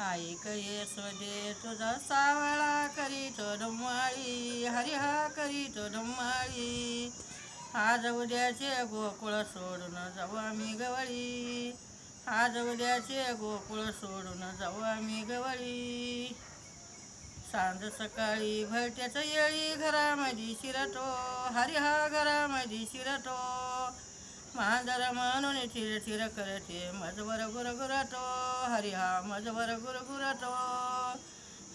आई स्वदे तुझा सावळा करीत डोंबाळी हरिहा करी तो डोंबाळी आज उद्याचे गोकुळ सोडून जाऊ आम्ही गवळी. आज उद्याचे गोकुळ सोडून जाऊ आम्ही गवळी. सांज सकाळी भरट्याचं येळी घरामध्ये शिरतो. हरिहा घरामध्ये शिरतो. मांजर म्हणून चिर चिर करते. मजवर गुरगुरतो हरिहा मजवर गुरगुरतो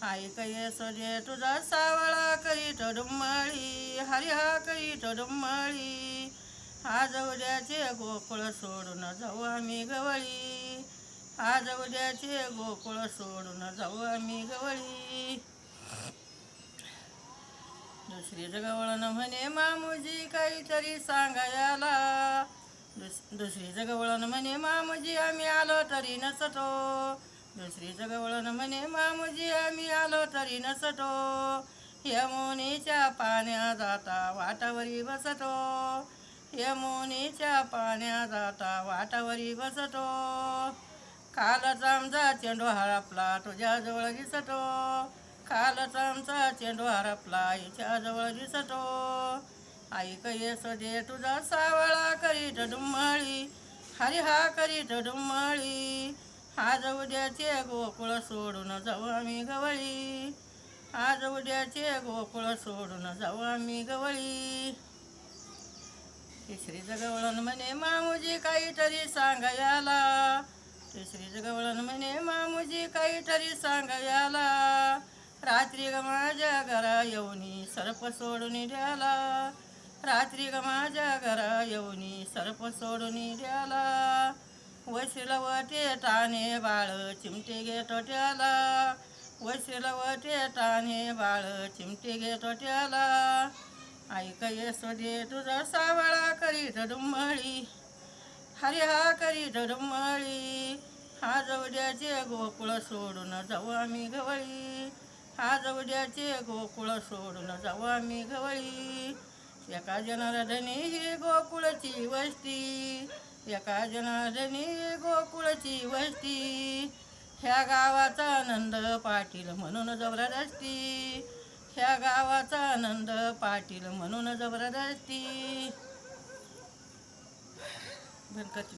आई कै सोजे तुझा सावळा करी डुम्माळी हरिहा करी करीत आज उद्याचे गोकुळ सोडून जाऊ आम्ही गवळी. आज उद्याचे गोकुळ सोडून जाऊ आम्ही गवळी. दुसरी जगवळण म्हणे मामुजी काहीतरी सांगायला. दुस दुसरी जगवळण म्हणे मामजी आम्ही आलो तरी नसतो. दुसरी जगवळण म्हणे मामजी आम्ही आलो तरी नसतो. यमुनीच्या पाण्या जाता वाटावरी बसतो. यमुनीच्या पाण्या जाता वाटावरी बसतो. कालच आमचा चेंडू हरपला तुझ्याजवळ दिसतो. कालच आमचा चेंडू हरपला हिच्याजवळ दिसतो. आई कै सदे तुझा सावळा करी डुम्माळी हरी हा करीत डुम्माळी आज उद्याचे गोकुळ सोडून जाऊ आम्ही गवळी. आज उद्याचे गोकुळ सोडून जाऊ आम्ही गवळी. तिसरी जगवळण म्हणे मामुजी काहीतरी सांगायला. तिसरी जगवळण म्हणे मामुजी काहीतरी सांगायला. रात्री ग माझ्या घरा येऊनी सर्प सोडून द्याला रात्री ग माझ्या घरा येऊनी सर्प सोडून द्याला वशिलवते टाणे बाळ चिमटे घेतो त्याला वशिलवते टाणे बाळ चिमटे घेतो त्याला ऐक येसोदे तुझा सावळा करी डुम्मळी हरी हा करी डुम्मळी हा उद्याचे गोकुळ सोडून जाऊ आम्ही गवळी आज उद्याचे गोकुळ सोडून जाऊ आम्ही गवळी एका जनार्दनी ही गोकुळची वस्ती. एका जनार्दनी गोकुळची वस्ती. ह्या गावाचा आनंद पाटील म्हणून जबरदस्ती. ह्या गावाचा आनंद पाटील म्हणून जबरदस्ती. गणपती